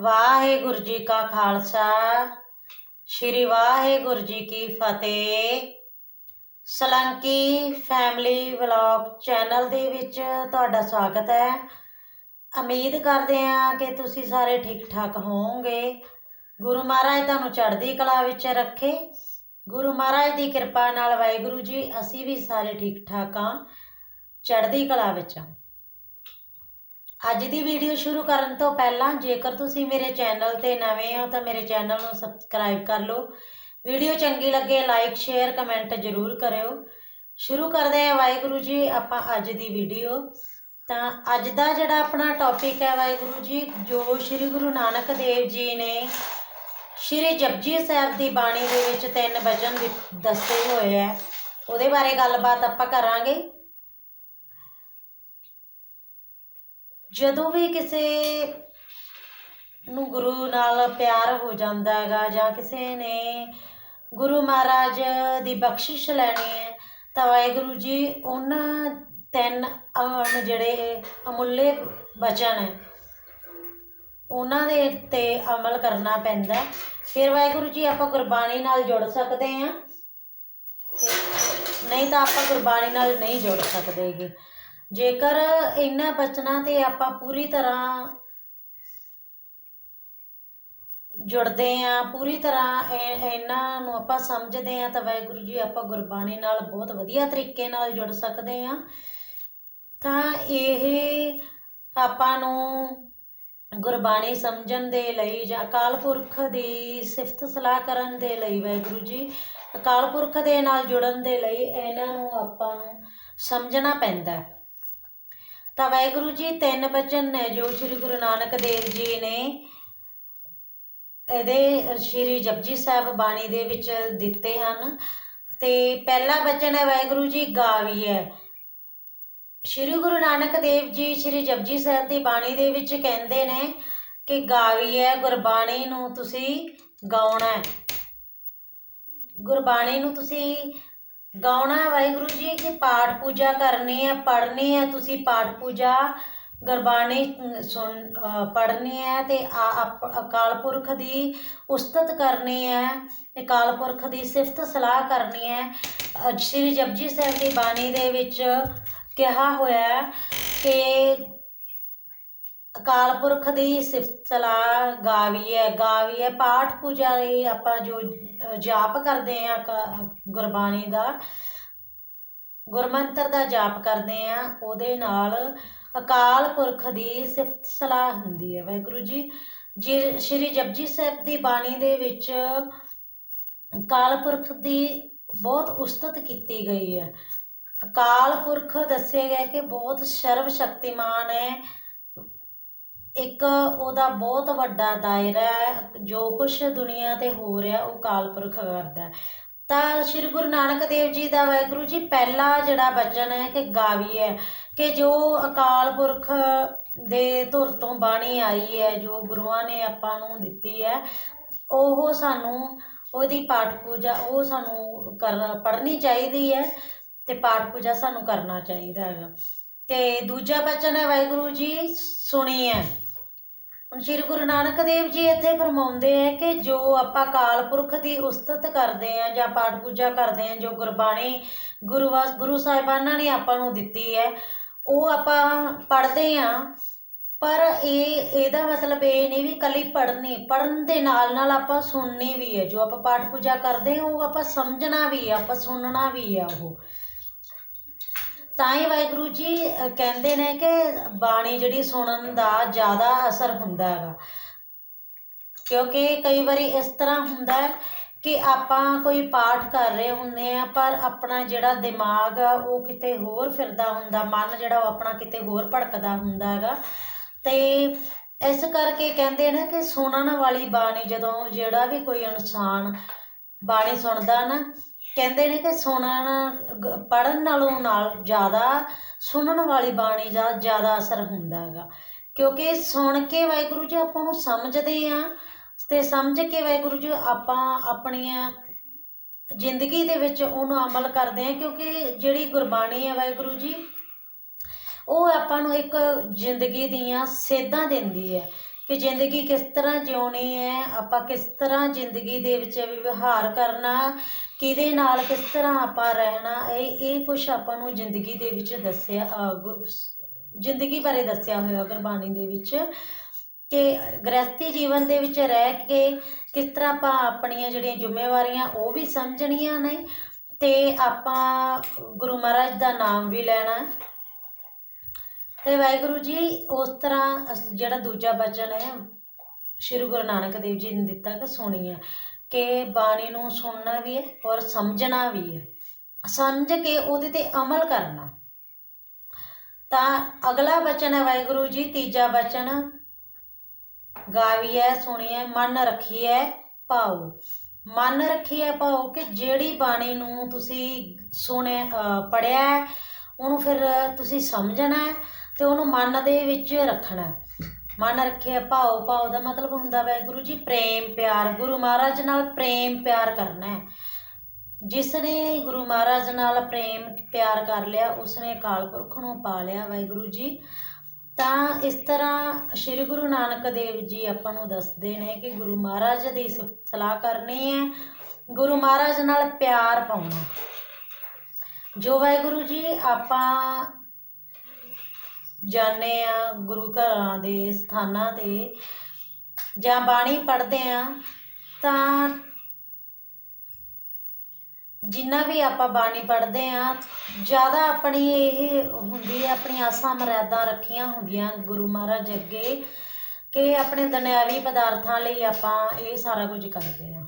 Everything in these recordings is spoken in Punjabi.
ਵਾਹਿਗੁਰੂ ਜੀ ਕਾ ਖਾਲਸਾ, ਸ੍ਰੀ ਵਾਹਿਗੁਰੂ ਜੀ ਕੀ ਫਤਿਹ। ਸਲੰਕੀ ਫੈਮਿਲੀ ਵਲੌਗ ਚੈਨਲ ਦੇ ਵਿੱਚ ਤੁਹਾਡਾ ਸਵਾਗਤ ਹੈ। ਉਮੀਦ ਕਰਦੇ ਹਾਂ ਕਿ ਤੁਸੀਂ ਸਾਰੇ ਠੀਕ ਠਾਕ ਹੋਵੋਗੇ। ਗੁਰੂ ਮਹਾਰਾਜ ਤੁਹਾਨੂੰ ਚੜ੍ਹਦੀ ਕਲਾ ਵਿੱਚ ਰੱਖੇ। ਗੁਰੂ ਮਹਾਰਾਜ ਦੀ ਕਿਰਪਾ ਨਾਲ ਵਾਹਿਗੁਰੂ ਜੀ, ਅਸੀਂ ਵੀ ਸਾਰੇ ਠੀਕ ਠਾਕ ਹਾਂ, ਚੜ੍ਹਦੀ ਕਲਾ ਵਿੱਚ ਹਾਂ। ਅੱਜ ਦੀ ਵੀਡੀਓ ਸ਼ੁਰੂ ਕਰਨ ਤੋਂ ਪਹਿਲਾਂ ਜੇਕਰ ਤੁਸੀਂ ਮੇਰੇ ਚੈਨਲ ਤੇ ਨਵੇਂ ਹੋ ਤਾਂ ਮੇਰੇ ਚੈਨਲ ਨੂੰ ਸਬਸਕ੍ਰਾਈਬ ਕਰ ਲਓ। ਵੀਡੀਓ ਚੰਗੀ ਲੱਗੇ ਲਾਈਕ, ਸ਼ੇਅਰ, ਕਮੈਂਟ ਜ਼ਰੂਰ ਕਰਿਓ। ਸ਼ੁਰੂ ਕਰਦੇ ਹਾਂ ਵਾਹਿਗੁਰੂ ਜੀ, ਆਪਾਂ ਅੱਜ ਦੀ ਵੀਡੀਓ। ਤਾਂ ਅੱਜ ਦਾ ਜਿਹੜਾ ਆਪਣਾ ਟੌਪਿਕ ਹੈ ਵਾਹਿਗੁਰੂ ਜੀ, ਜੋ ਸ੍ਰੀ ਗੁਰੂ ਨਾਨਕ ਦੇਵ ਜੀ ਨੇ ਸ੍ਰੀ ਜਪਜੀ ਸਾਹਿਬ ਦੀ ਬਾਣੀ ਦੇ ਵਿੱਚ ਤਿੰਨ ਵਚਨ ਦਿੱ- ਦੱਸੇ ਹੋਏ ਹੈ। ਉਹਦੇ ਬਾਰੇ ਗੱਲਬਾਤ ਆਪਾਂ ਕਰਾਂਗੇ। ਜਦੋਂ ਵੀ ਕਿਸੇ ਨੂੰ ਗੁਰੂ ਨਾਲ ਪਿਆਰ ਹੋ ਜਾਂਦਾ ਹੈਗਾ ਜਾਂ ਕਿਸੇ ਨੇ ਗੁਰੂ ਮਹਾਰਾਜ ਦੀ ਬਖਸ਼ਿਸ਼ ਲੈਣੀ ਹੈ, ਤਾਂ ਵਾਹਿਗੁਰੂ ਜੀ ਉਹਨਾਂ ਤਿੰਨ ਅਣ ਜਿਹੜੇ ਅਮੁੱਲੇ ਬਚਨ ਹੈ, ਉਹਨਾਂ ਦੇ ਤੇ ਅਮਲ ਕਰਨਾ ਪੈਂਦਾ ਫਿਰ ਵਾਹਿਗੁਰੂ ਜੀ ਆਪਾਂ ਗੁਰਬਾਣੀ ਨਾਲ ਜੁੜ ਸਕਦੇ ਹਾਂ। ਨਹੀਂ ਤਾਂ ਆਪਾਂ ਗੁਰਬਾਣੀ ਨਾਲ ਨਹੀਂ ਜੁੜ ਸਕਦੇਗੇ ਜੇਕਰ ਇਹਨਾਂ ਬਚਨਾਂ ਤੇ ਆਪਾਂ ਪੂਰੀ ਤਰ੍ਹਾਂ ਜੁੜਦੇ ਆ ਪੂਰੀ ਤਰ੍ਹਾਂ ਇਹ- ਇਹਨਾਂ ਨੂੰ ਆਪਾਂ ਸਮਝਦੇ ਆ ਤਾਂ ਵਾਹਿਗੁਰੂ ਜੀ ਆਪਾਂ ਗੁਰਬਾਣੀ ਨਾਲ ਬਹੁਤ ਵਧੀਆ ਤਰੀਕੇ ਨਾਲ ਜੁੜ ਸਕਦੇ ਆ ਤਾਂ ਇਹ ਆਪਾਂ ਨੂੰ ਗੁਰਬਾਣੀ ਸਮਝਣ ਦੇ ਲਈ ਜਾਂ ਅਕਾਲ ਪੁਰਖ ਦੀ ਸਿਫਤ ਸਲਾਹ ਕਰਨ ਦੇ ਲਈ ਵਾਹਿਗੁਰੂ ਜੀ, ਅਕਾਲ ਪੁਰਖ ਦੇ ਨਾਲ ਜੁੜਨ ਦੇ ਲਈ ਇਹਨਾਂ ਨੂੰ ਆਪਾਂ ਨੂੰ ਸਮਝਣਾ ਪੈਂਦਾ ਹੈ। ਤਾਂ ਵਾਹਿਗੁਰੂ ਜੀ, ਤਿੰਨ ਬਚਨ ਨੇ ਜੋ ਸ੍ਰੀ ਗੁਰੂ ਨਾਨਕ ਦੇਵ ਜੀ ਨੇ ਇਹਦੇ ਸ੍ਰੀ ਜਪਜੀ ਸਾਹਿਬ ਬਾਣੀ ਦੇ ਵਿੱਚ ਦਿੱਤੇ ਹਨ। ਤੇ ਪਹਿਲਾ ਬਚਨ ਹੈ ਵਾਹਿਗੁਰੂ ਜੀ, ਗਾਵੀਐ। ਸ੍ਰੀ ਗੁਰੂ ਨਾਨਕ ਦੇਵ ਜੀ ਸ੍ਰੀ ਜਪਜੀ ਸਾਹਿਬ ਦੀ ਬਾਣੀ ਦੇ ਵਿੱਚ ਕਹਿੰਦੇ ਨੇ ਕਿ ਗਾਵੀਐ ਗੁਰਬਾਣੀ ਨੂੰ ਤੁਸੀਂ ਗਾਉਣਾ ਹੈ। ਗੁਰਬਾਣੀ ਨੂੰ ਤੁਸੀਂ ਗਾਉਣਾ ਵਾਹਿਗੁਰੂ ਜੀ, ਕਿ ਪਾਠ ਪੂਜਾ ਕਰਨੀ ਹੈ, ਪੜ੍ਹਨੀ ਹੈ, ਤੁਸੀਂ ਪਾਠ ਪੂਜਾ ਗੁਰਬਾਣੀ ਸੁਣ ਪੜ੍ਹਨੀ ਹੈ ਤੇ ਆ- ਅਕਾਲ ਪੁਰਖ ਦੀ ਉਸਤਤ ਕਰਨੀ ਹੈ, ਅਕਾਲ ਪੁਰਖ ਦੀ ਸਿਫਤ ਸਲਾਹ ਕਰਨੀ ਹੈ। ਸ਼੍ਰੀ ਜਪਜੀ ਸਾਹਿਬ ਦੀ ਬਾਣੀ ਦੇ ਵਿੱਚ ਕਿਹਾ ਹੋਇਆ ਕਿ ਅਕਾਲ ਪੁਰਖ ਦੀ ਸਿਫਤ ਸਲਾਹ ਗਾਵੀ ਹੈ ਗਾਵੀ ਹੈ ਪਾਠ ਪੂਜਾ ਲਈ ਆਪਾਂ ਜੋ ਜਾਪ ਕਰਦੇ ਆ ਗੁਰਬਾਣੀ ਦਾ, ਗੁਰਮੰਤਰ ਦਾ ਜਾਪ ਕਰਦੇ ਆ, ਉਹਦੇ ਨਾਲ ਅਕਾਲ ਪੁਰਖ ਦੀ ਸਿਫਤ ਸਲਾਹ ਹੁੰਦੀ ਹੈ। ਵਾਹਿਗੁਰੂ ਜੀ ਜੀ ਸ਼੍ਰੀ ਜਪਜੀ ਸਾਹਿਬ ਦੀ ਬਾਣੀ ਦੇ ਵਿੱਚ ਅਕਾਲ ਪੁਰਖ ਦੀ ਬਹੁਤ ਉਸਤਤ ਕੀਤੀ ਗਈ ਹੈ। ਅਕਾਲ ਪੁਰਖ ਦੱਸਿਆ ਗਿਆ ਕਿ ਬਹੁਤ ਸਰਵ ਸ਼ਕਤੀਮਾਨ ਹੈ। ਇੱਕ ਉਹਦਾ ਬਹੁਤ ਵੱਡਾ ਦਾਇਰਾ ਹੈ, ਜੋ ਕੁਛ ਦੁਨੀਆ ਤੇ ਹੋ ਰਿਹਾ, ਉਹ ਅਕਾਲ ਪੁਰਖ ਕਰਦਾ ਤਾਂ ਸ੍ਰੀ ਗੁਰੂ ਨਾਨਕ ਦੇਵ ਜੀ ਦਾ ਵਾਹਿਗੁਰੂ ਜੀ, ਪਹਿਲਾ ਜਿਹੜਾ ਬਚਨ ਹੈ ਕਿ ਗਾਵੀ ਹੈ ਕਿ ਜੋ ਅਕਾਲ ਪੁਰਖ ਦੇ ਧੁਰ ਤੋਂ ਬਾਣੀ ਆਈ ਹੈ, ਜੋ ਗੁਰੂਆਂ ਨੇ ਆਪਾਂ ਨੂੰ ਦਿੱਤੀ ਹੈ, ਉਹ ਸਾਨੂੰ ਉਹਦੀ ਪਾਠ ਪੂਜਾ, ਉਹ ਸਾਨੂੰ ਕਰ, ਪੜ੍ਹਨੀ ਚਾਹੀਦੀ ਹੈ ਤੇ ਪਾਠ ਪੂਜਾ ਸਾਨੂੰ ਕਰਨਾ ਚਾਹੀਦਾ ਹੈਗਾ। ਤੇ ਦੂਜਾ ਬਚਨ ਹੈ ਵਾਹਿਗੁਰੂ ਜੀ ਸੁਣੀ ਹੈ ਹੁਣ ਸ੍ਰੀ ਗੁਰੂ ਨਾਨਕ ਦੇਵ ਜੀ ਇੱਥੇ ਫਰਮਾਉਂਦੇ ਹੈ ਕਿ ਜੋ ਆਪਾਂ ਕਾਲ ਪੁਰਖ ਦੀ ਉਸਤਤ ਕਰਦੇ ਆ ਜਾਂ ਪਾਠ ਪੂਜਾ ਕਰਦੇ ਆ, ਜੋ ਗੁਰਬਾਣੀ ਗੁਰੂ ਵਾਸ ਗੁਰੂ ਸਾਹਿਬਾਨਾਂ ਨੇ ਆਪਾਂ ਨੂੰ ਦਿੱਤੀ ਹੈ, ਉਹ ਆਪਾਂ ਪੜ੍ਹਦੇ ਆ। ਪਰ ਇਹ, ਇਹਦਾ ਮਤਲਬ ਇਹ ਨਹੀਂ ਵੀ ਕੱਲੀ ਪੜ੍ਹਨੀ, ਪੜ੍ਹਨ ਦੇ ਨਾਲ ਨਾਲ ਆਪਾਂ ਸੁਣਨੀ ਵੀ ਹੈ। ਜੋ ਆਪਾਂ ਪਾਠ ਪੂਜਾ ਕਰਦੇ ਹਾਂ ਉਹ ਆਪਾਂ ਸਮਝਣਾ ਵੀ ਹੈ, ਆਪਾਂ ਸੁਣਨਾ ਵੀ ਹੈ ਉਹ। ਤਾਂ ਹੀ ਵਾਹਿਗੁਰੂ ਜੀ ਕਹਿੰਦੇ ਨੇ ਕਿ ਬਾਣੀ ਜਿਹੜੀ ਸੁਣਨ ਦਾ ਜ਼ਿਆਦਾ ਅਸਰ ਹੁੰਦਾ ਹੈਗਾ। ਕਿਉਂਕਿ ਕਈ ਵਾਰੀ ਇਸ ਤਰ੍ਹਾਂ ਹੁੰਦਾ ਹੈ ਕਿ ਆਪਾਂ ਕੋਈ ਪਾਠ ਕਰ ਰਹੇ ਹੁੰਦੇ ਆ ਪਰ ਆਪਣਾ ਜਿਹੜਾ ਦਿਮਾਗ ਆ, ਉਹ ਕਿਤੇ ਹੋਰ ਫਿਰਦਾ ਹੁੰਦਾ, ਮਨ ਜਿਹੜਾ ਉਹ ਆਪਣਾ ਕਿਤੇ ਹੋਰ ਭੜਕਦਾ ਹੁੰਦਾ ਹੈਗਾ। ਤੇ ਇਸ ਕਰਕੇ ਕਹਿੰਦੇ ਨੇ ਕਿ ਸੁਣਨ ਵਾਲੀ ਬਾਣੀ ਜਦੋਂ ਜਿਹੜਾ ਵੀ ਕੋਈ ਇਨਸਾਨ ਬਾਣੀ ਸੁਣਦਾ ਨਾ ਕਹਿੰਦੇ ਨੇ ਕਿ ਸੁਣਨ ਪੜਨ ਨਾਲੋਂ ਨਾਲ ਜ਼ਿਆਦਾ ਸੁਣਨ ਵਾਲੀ ਬਾਣੀ ਦਾ ਜ਼ਿਆਦਾ ਅਸਰ ਹੁੰਦਾ ਹੈਗਾ। ਕਿਉਂਕਿ ਸੁਣ ਕੇ ਵਾਹਿਗੁਰੂ ਜੀ ਆਪਾਂ ਨੂੰ ਸਮਝਦੇ ਆ ਤੇ ਸਮਝ ਕੇ ਵਾਹਿਗੁਰੂ ਜੀ ਆਪਾਂ ਆਪਣੀਆਂ ਜ਼ਿੰਦਗੀ ਦੇ ਵਿੱਚ ਉਹਨੂੰ ਅਮਲ ਕਰਦੇ ਆ, ਕਿਉਂਕਿ ਜਿਹੜੀ ਗੁਰਬਾਣੀ ਹੈ ਵਾਹਿਗੁਰੂ ਜੀ, ਉਹ ਆਪਾਂ ਨੂੰ ਇੱਕ ਜ਼ਿੰਦਗੀ ਦੀਆਂ ਸੇਧਾਂ ਦਿੰਦੀ ਹੈ। ਕਿ ਜ਼ਿੰਦਗੀ ਕਿਸ ਤਰ੍ਹਾਂ ਜਿਉਣੀ ਹੈ ਆਪਾਂ ਕਿਸ ਤਰ੍ਹਾਂ ਜ਼ਿੰਦਗੀ ਦੇ ਵਿੱਚ ਵਿਵਹਾਰ ਕਰਨਾ ਕਿਹਦੇ ਨਾਲ ਕਿਸ ਤਰ੍ਹਾਂ ਆਪਾਂ ਰਹਿਣਾ ਇਹ ਇਹ ਕੁਝ ਆਪਾਂ ਨੂੰ ਜ਼ਿੰਦਗੀ ਦੇ ਵਿੱਚ ਦੱਸਿਆ ਅ, ਗੁ- ਜ਼ਿੰਦਗੀ ਬਾਰੇ ਦੱਸਿਆ ਹੋਇਆ ਗੁਰਬਾਣੀ ਦੇ ਵਿੱਚ ਕਿ ਗ੍ਰਸਤੀ ਜੀਵਨ ਦੇ ਵਿੱਚ ਰਹਿ ਕੇ ਕਿਸ ਤਰ੍ਹਾਂ ਆਪਾਂ ਆਪਣੀਆਂ ਜਿਹੜੀਆਂ ਜ਼ਿੰਮੇਵਾਰੀਆਂ ਉਹ ਵੀ ਸਮਝਣੀਆਂ ਨੇ ਤੇ ਆਪਾਂ ਗੁਰੂ ਮਹਾਰਾਜ ਦਾ ਨਾਮ ਵੀ ਲੈਣਾ। ਤੇ ਵਾਹਿਗੁਰੂ ਜੀ ਉਸ ਤਰ੍ਹਾਂ ਅਸ- ਜਿਹੜਾ ਦੂਜਾ ਬਚਨ ਹੈ ਸ਼੍ਰੀ ਗੁਰੂ ਨਾਨਕ ਦੇਵ ਜੀ ਨੇ ਦਿੱਤਾ ਕਿ ਸੁਣੀਏ ਕਿ ਬਾਣੀ ਨੂੰ ਸੁਣਨਾ ਵੀ ਹੈ ਔਰ ਸਮਝਣਾ ਵੀ ਹੈ। ਸਮਝ ਕੇ ਉਹਦੇ ਤੇ ਅਮਲ ਕਰਨਾ। ਤਾਂ ਅਗਲਾ ਬਚਨ ਹੈ ਵਾਹਿਗੁਰੂ ਜੀ ਤੀਜਾ ਬਚਨ ਗਾਵੀਐ ਸੁਣੀਐ ਮਨ ਰੱਖੀਐ ਭਾਉ। ਮਨ ਰੱਖੀਐ ਭਾਉ ਕਿ ਜਿਹੜੀ ਬਾਣੀ ਨੂੰ ਤੁਸੀਂ ਸੁਣਿਆ ਅ, ਪੜਿਆ ਹੈ, ਉਹਨੂੰ ਫਿਰ ਤੁਸੀਂ ਸਮਝਣਾ ਤੇ ਉਹਨੂੰ ਮਨ ਦੇ ਵਿੱਚ ਰੱਖਣਾ। ਮਨ ਰੱਖਿਆ ਭਾਉ ਭਾਉ ਦਾ ਮਤਲਬ ਹੁੰਦਾ ਵਾਹਿਗੁਰੂ ਜੀ, ਪ੍ਰੇਮ, ਪਿਆਰ। ਗੁਰੂ ਮਹਾਰਾਜ ਨਾਲ ਪ੍ਰੇਮ, ਪਿਆਰ ਕਰਨਾ ਹੈ। ਜਿਸ ਨੇ ਗੁਰੂ ਮਹਾਰਾਜ ਨਾਲ ਪ੍ਰੇਮ, ਪਿਆਰ ਕਰ ਲਿਆ, ਉਸਨੇ ਅਕਾਲ ਪੁਰਖ ਨੂੰ ਪਾ ਲਿਆ ਵਾਹਿਗੁਰੂ ਜੀ। ਤਾਂ ਇਸ ਤਰ੍ਹਾਂ ਸ੍ਰੀ ਗੁਰੂ ਨਾਨਕ ਦੇਵ ਜੀ ਆਪਾਂ ਨੂੰ ਦੱਸਦੇ ਨੇ ਕਿ ਗੁਰੂ ਮਹਾਰਾਜ ਦੀ ਸਲਾਹ ਕਰਨੀ ਹੈ, ਗੁਰੂ ਮਹਾਰਾਜ ਨਾਲ ਪਿਆਰ ਪਾਉਣਾ। ਜੋ ਵਾਹਿਗੁਰੂ ਜੀ ਆਪਾਂ ਜਾਂਦੇ ਆ ਗੁਰੂ ਘਰਾਂ ਦੇ ਸਥਾਨਾਂ ਤੇ ਜਾਂ ਬਾਣੀ ਪੜ੍ਹਦੇ ਆ, ਤਾਂ ਜਿੰਨਾ ਵੀ ਆਪਾਂ ਬਾਣੀ ਪੜ੍ਹਦੇ ਆ, ਜ਼ਿਆਦਾ ਆਪਣੀ ਇਹ ਹੁੰਦੀ ਹੈ ਆਪਣੀ ਆਸਾਂ ਮਰਿਆਦਾ ਰੱਖੀਆਂ ਹੁੰਦੀਆਂ ਗੁਰੂ ਮਹਾਰਾਜ ਅੱਗੇ, ਕਿ ਆਪਣੇ ਦੁਨਿਆਵੀ ਪਦਾਰਥਾਂ ਲਈ ਆਪਾਂ ਇਹ ਸਾਰਾ ਕੁਝ ਕਰਦੇ ਆ।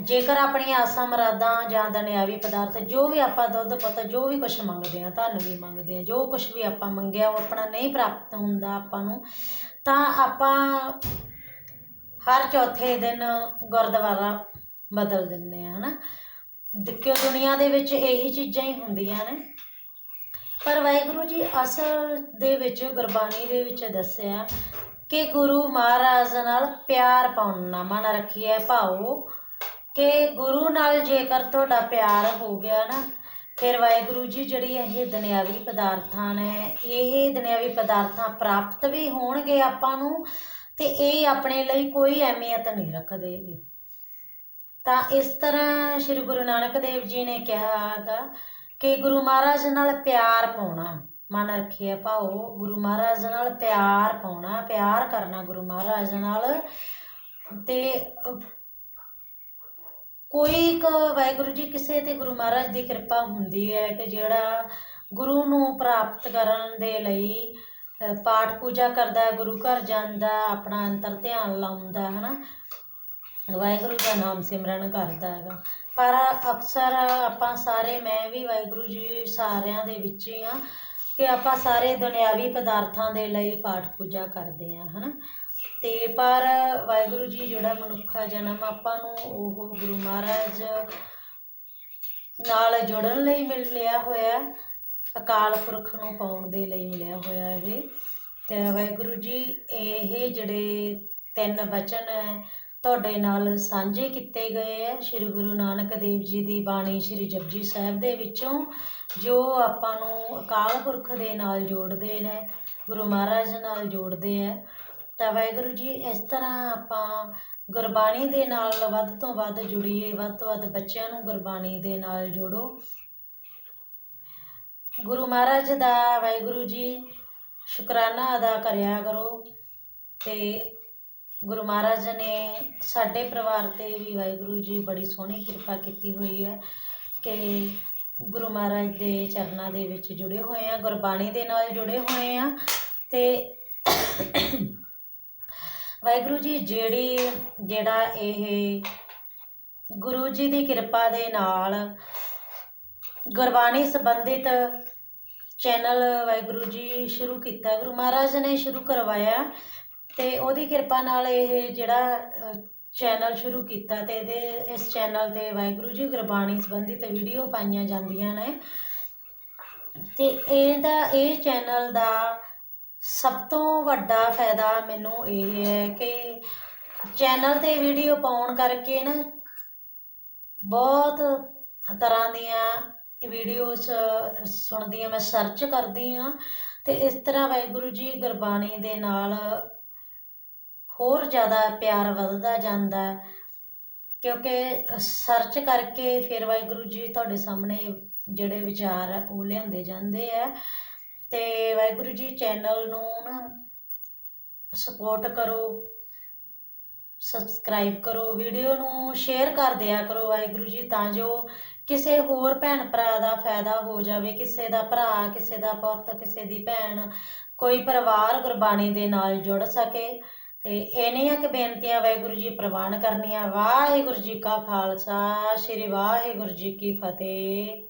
ਜੇਕਰ ਆਪਣੀਆਂ ਆਸਾਂ, ਮਰਾਦਾਂ ਜਾਂ ਦੁਨਿਆਵੀ ਪਦਾਰਥ ਜੋ ਵੀ ਆਪਾਂ ਦੁੱਧ, ਪੁੱਤ, ਜੋ ਵੀ ਕੁਝ ਮੰਗਦੇ ਆ ਧਨ ਵੀ ਮੰਗਦੇ ਆ ਜੋ ਕੁਝ ਵੀ ਆਪਾਂ ਮੰਗਿਆ ਉਹ ਆਪਣਾ ਨਹੀਂ ਪ੍ਰਾਪਤ ਹੁੰਦਾ ਆਪਾਂ ਨੂੰ, ਤਾਂ ਆਪਾਂ ਹਰ ਚੌਥੇ ਦਿਨ ਗੁਰਦੁਆਰਾ ਬਦਲ ਦਿੰਦੇ ਆ ਹਨਾ? ਕਿਉਂ ਦੁਨੀਆ ਦੇ ਵਿੱਚ ਇਹੀ ਚੀਜ਼ਾਂ ਹੀ ਹੁੰਦੀਆਂ ਨੇ। ਪਰ ਵਾਹਿਗੁਰੂ ਜੀ, ਅਸਲ ਦੇ ਵਿੱਚ, ਗੁਰਬਾਣੀ ਦੇ ਵਿੱਚ ਦੱਸਿਆ ਕਿ ਗੁਰੂ ਮਹਾਰਾਜ ਨਾਲ ਪਿਆਰ ਪਾਉਣਾ ਮਨ ਰੱਖੀਏ ਭਾਉ ਕਿ ਗੁਰੂ ਨਾਲ ਜੇਕਰ ਤੁਹਾਡਾ ਪਿਆਰ ਹੋ ਗਿਆ ਨਾ, ਫਿਰ ਵਾਹਿਗੁਰੂ ਜੀ ਜਿਹੜੀ ਇਹ ਦੁਨਿਆਵੀ ਪਦਾਰਥਾਂ ਨੇ, ਇਹ ਦੁਨਿਆਵੀ ਪਦਾਰਥਾਂ ਪ੍ਰਾਪਤ ਵੀ ਹੋਣਗੇ ਆਪਾਂ ਨੂੰ ਤੇ ਇਹ ਆਪਣੇ ਲਈ ਕੋਈ ਅਹਿਮੀਅਤ ਨਹੀਂ ਰੱਖਦੇ। ਤਾਂ ਇਸ ਤਰ੍ਹਾਂ ਸ੍ਰੀ ਗੁਰੂ ਨਾਨਕ ਦੇਵ ਜੀ ਨੇ ਕਿਹਾ ਹੈਗਾ ਕਿ ਗੁਰੂ ਮਹਾਰਾਜ ਨਾਲ ਪਿਆਰ ਪਾਉਣਾ, ਮਨ ਰੱਖਿਆ ਭਾਉ ਗੁਰੂ ਮਹਾਰਾਜ ਨਾਲ ਪਿਆਰ ਪਾਉਣਾ, ਪਿਆਰ ਕਰਨਾ ਗੁਰੂ ਮਹਾਰਾਜ ਨਾਲ ਤੇ ਕੋਈ ਇੱਕ ਵਾਹਿਗੁਰੂ ਜੀ ਕਿਸੇ ਤੇ ਗੁਰੂ ਮਹਾਰਾਜ ਦੀ ਕਿਰਪਾ ਹੁੰਦੀ ਹੈ ਕਿ ਜਿਹੜਾ ਗੁਰੂ ਨੂੰ ਪ੍ਰਾਪਤ ਕਰਨ ਦੇ ਲਈ ਪਾਠ ਪੂਜਾ ਕਰਦਾ ਗੁਰੂ ਘਰ ਜਾਂਦਾ, ਆਪਣਾ ਅੰਤਰ ਧਿਆਨ ਲਾਉਂਦਾ ਹੈ ਨਾ ਵਾਹਿਗੁਰੂ ਦਾ ਨਾਮ ਸਿਮਰਨ ਕਰਦਾ ਹੈਗਾ। ਪਰ ਅਕਸਰ ਆਪਾਂ ਸਾਰੇ, ਮੈਂ ਵੀ ਵਾਹਿਗੁਰੂ ਜੀ ਸਾਰਿਆਂ ਦੇ ਵਿੱਚ ਹੀ ਆ ਕਿ ਆਪਾਂ ਸਾਰੇ ਦੁਨਿਆਵੀ ਪਦਾਰਥਾਂ ਦੇ ਲਈ ਪਾਠ ਪੂਜਾ ਕਰਦੇ ਆ ਹਨਾ? ਤੇ ਪਰ ਵਾਹਿਗੁਰੂ ਜੀ ਜਿਹੜਾ ਮਨੁੱਖਾ ਜਨਮ ਆਪਾਂ ਨੂੰ ਉਹ ਗੁਰੂ ਮਹਾਰਾਜ ਨਾਲ ਜੁੜਨ ਲਈ ਮਿਲ ਲਿਆ ਹੋਇਆ ਅਕਾਲ ਪੁਰਖ ਨੂੰ ਪਾਉਣ ਦੇ ਲਈ ਮਿਲਿਆ ਹੋਇਆ ਇਹ। ਤੇ ਵਾਹਿਗੁਰੂ ਜੀ, ਇਹ ਜਿਹੜੇ ਤਿੰਨ ਵਚਨ ਹੈ, ਤੁਹਾਡੇ ਨਾਲ ਸਾਂਝੇ ਕੀਤੇ ਗਏ ਹੈ। ਸ੍ਰੀ ਗੁਰੂ ਨਾਨਕ ਦੇਵ ਜੀ ਦੀ ਬਾਣੀ ਸ੍ਰੀ ਜਪਜੀ ਸਾਹਿਬ ਦੇ ਵਿੱਚੋਂ, ਜੋ ਆਪਾਂ ਨੂੰ ਅਕਾਲ ਪੁਰਖ ਦੇ ਨਾਲ ਜੋੜਦੇ ਨੇ, ਗੁਰੂ ਮਹਾਰਾਜ ਨਾਲ ਜੋੜਦੇ ਹੈ। ਤਾਂ ਵਾਹਿਗੁਰੂ ਜੀ, ਇਸ ਤਰ੍ਹਾਂ ਆਪਾਂ ਗੁਰਬਾਣੀ ਦੇ ਨਾਲ ਵੱਧ ਤੋਂ ਵੱਧ ਜੁੜੀਏ, ਵੱਧ ਤੋਂ ਵੱਧ ਬੱਚਿਆਂ ਨੂੰ ਗੁਰਬਾਣੀ ਦੇ ਨਾਲ ਜੋੜੋ। ਗੁਰੂ ਮਹਾਰਾਜ ਦਾ ਵਾਹਿਗੁਰੂ ਜੀ, ਸ਼ੁਕਰਾਨਾ ਅਦਾ ਕਰਿਆ ਕਰੋ ਤੇ ਗੁਰੂ ਮਹਾਰਾਜ ਨੇ ਸਾਡੇ ਪਰਿਵਾਰ ਤੇ ਵੀ ਵਾਹਿਗੁਰੂ ਜੀ ਬੜੀ ਸੋਹਣੀ ਕਿਰਪਾ ਕੀਤੀ ਹੋਈ ਹੈ ਕਿ ਗੁਰੂ ਮਹਾਰਾਜ ਦੇ ਚਰਨਾਂ ਦੇ ਵਿੱਚ ਜੁੜੇ ਹੋਏ ਆ ਗੁਰਬਾਣੀ ਦੇ ਨਾਲ ਜੁੜੇ ਹੋਏ ਆ ਤੇ ਵਾਹਿਗੁਰੂ ਜੀ, ਜਿਹੜੀ, ਜਿਹੜਾ ਇਹ ਗੁਰੂ ਜੀ ਦੀ ਕਿਰਪਾ ਦੇ ਨਾਲ ਗੁਰਬਾਣੀ ਸੰਬੰਧਿਤ ਚੈਨਲ ਵਾਹਿਗੁਰੂ ਜੀ ਸ਼ੁਰੂ ਕੀਤਾ ਗੁਰੂ ਮਹਾਰਾਜ ਨੇ ਸ਼ੁਰੂ ਕਰਵਾਇਆ ਤੇ ਉਹਦੀ ਕਿਰਪਾ ਨਾਲ ਇਹ ਜਿਹੜਾ ਚੈਨਲ ਸ਼ੁਰੂ ਕੀਤਾ ਤੇ ਇਹਦੇ, ਇਸ ਚੈਨਲ ਤੇ ਵਾਹਿਗੁਰੂ ਜੀ ਗੁਰਬਾਣੀ ਸੰਬੰਧਿਤ ਵੀਡੀਓ ਪਾਈਆਂ ਜਾਂਦੀਆਂ ਨੇ। ਤੇ ਇਹਦਾ, ਇਹ ਚੈਨਲ ਦਾ ਸਭ ਤੋਂ ਵੱਡਾ ਫਾਇਦਾ ਮੈਨੂੰ ਇਹ ਹੈ ਕਿ ਚੈਨਲ ਤੇ ਵੀਡੀਓ ਪਾਉਣ ਕਰਕੇ ਨਾ ਬਹੁਤ ਤਰ੍ਹਾਂ ਦੀਆਂ ਵੀਡੀਓਸ ਸੁਣਦੀ ਹਾਂ, ਮੈਂ ਸਰਚ ਕਰਦੀ ਹਾਂ ਤੇ ਇਸ ਤਰ੍ਹਾਂ ਵਾਹਿਗੁਰੂ ਜੀ ਗੁਰਬਾਣੀ ਦੇ ਨਾਲ ਹੋਰ ਜ਼ਿਆਦਾ ਪਿਆਰ ਵੱਧਦਾ ਜਾਂਦਾ ਕਿਉਂਕਿ ਸਰਚ ਕਰਕੇ ਫਿਰ ਵਾਹਿਗੁਰੂ ਜੀ ਤੁਹਾਡੇ ਸਾਹਮਣੇ ਜਿਹੜੇ ਵਿਚਾਰ ਆ, ਉਹ ਲਿਆਂਦੇ ਜਾਂਦੇ ਆ। ਤੇ ਵਾਹਿਗੁਰੂ ਜੀ ਚੈਨਲ ਨੂੰ ਨਾ ਸਪੋਰਟ ਕਰੋ ਸਬਸਕ੍ਰਾਈਬ ਕਰੋ ਵੀਡੀਓ ਨੂੰ ਸ਼ੇਅਰ ਕਰ ਦਿਆ ਕਰੋ ਵਾਹਿਗੁਰੂ ਜੀ, ਤਾਂ ਜੋ ਕਿਸੇ ਹੋਰ ਭੈਣ ਭਰਾ ਦਾ ਫਾਇਦਾ ਹੋ ਜਾਵੇ, ਕਿਸੇ ਦਾ ਭਰਾ, ਕਿਸੇ ਦਾ ਪੁੱਤ, ਕਿਸੇ ਦੀ ਭੈਣ, ਕੋਈ ਪਰਿਵਾਰ ਗੁਰਬਾਣੀ ਦੇ ਨਾਲ ਜੁੜ ਸਕੇ। ਤੇ ਇੰਨੀਆਂ ਕੁ ਬੇਨਤੀਆਂ ਵਾਹਿਗੁਰੂ ਜੀ ਪ੍ਰਵਾਨ ਕਰਨੀਆਂ, ਵਾਹਿਗੁਰੂ ਜੀ ਕਾ ਖਾਲਸਾ, ਸ੍ਰੀ ਵਾਹਿਗੁਰੂ ਜੀ ਕੀ ਫਤਿਹ।